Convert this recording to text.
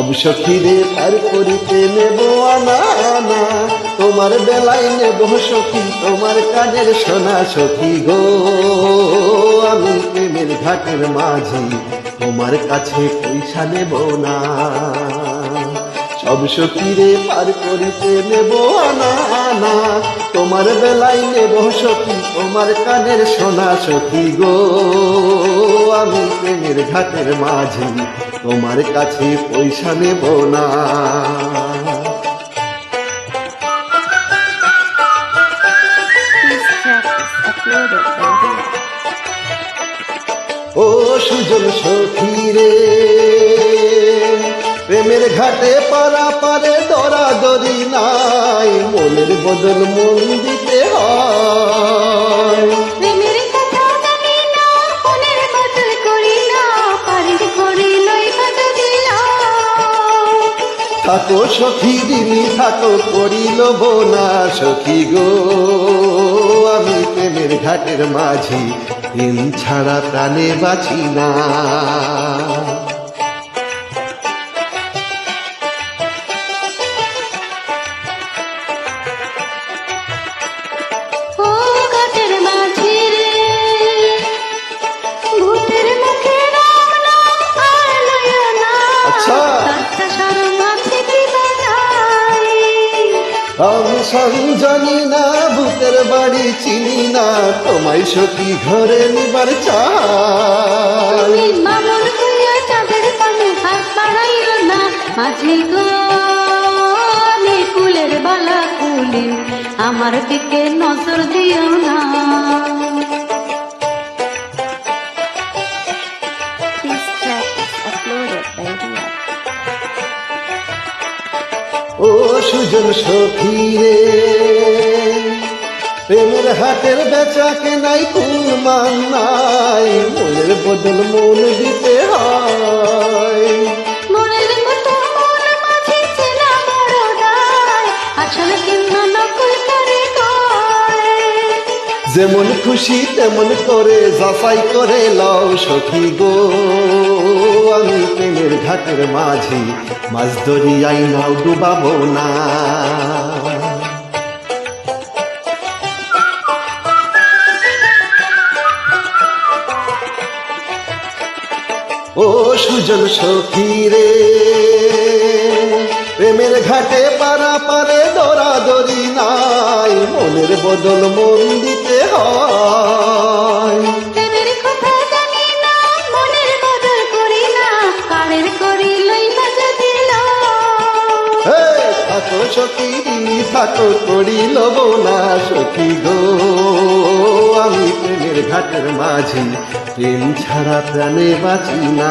সব সখীরে তার করিতে নেব আনা আনা। তোমার বেলায় নেব সখী, তোমার কাজের সোনা সখী গো। আমি প্রেমের ঘাটের মাঝি, তোমার কাছে পয়সা নেব না। সব সখীরে পার করিতে নেব আনা তোমার বেলায় নেব সখী তোমার কানের সোনা সখী গো আমি প্রেমের ঘাটের মাঝি, তোমার কাছে পয়সা নেব না. ও সুজন সখীরে প্রেমের ঘাটে পারা পারে দরাদরি নাই মনের বদল মন দিতে হয়। থাকো সখী দিনী থাকো করিল না সখী গো। আমি প্রেমের ঘাটের মাঝি দিন ছাড়া প্রাণে বাঁচি না। আমি জানি না ভূতের বাড়ি চিনি না, তোমায় সখী ঘরে নিবার চাই। না আমি কুলের বালা কুলি আমার দিকে নজর দিও না। সুজন সখী রে প্রেমের হাটের বেচা কোন মান নাই, মনের বদল মন দিতে হয়। নাই আসলে কিন্তু যেমন খুশি তেমন করে, যাচাই করে লও সখী গো। আমি প্রেমের ঘাটের মাঝি, মাছ দরিয়াই নাও ডুবাবো না। ও সুজন সখী রে, প্রেমের ঘাটে পারা পারে দরা দরি নাই। মনের বদল মন দিতে হয়। থাকো সখী থাকো করি লব না সখী গো। আমি প্রেমের ঘাটের মাঝি প্রেম ছাড়া প্রাণে বাঁচি না।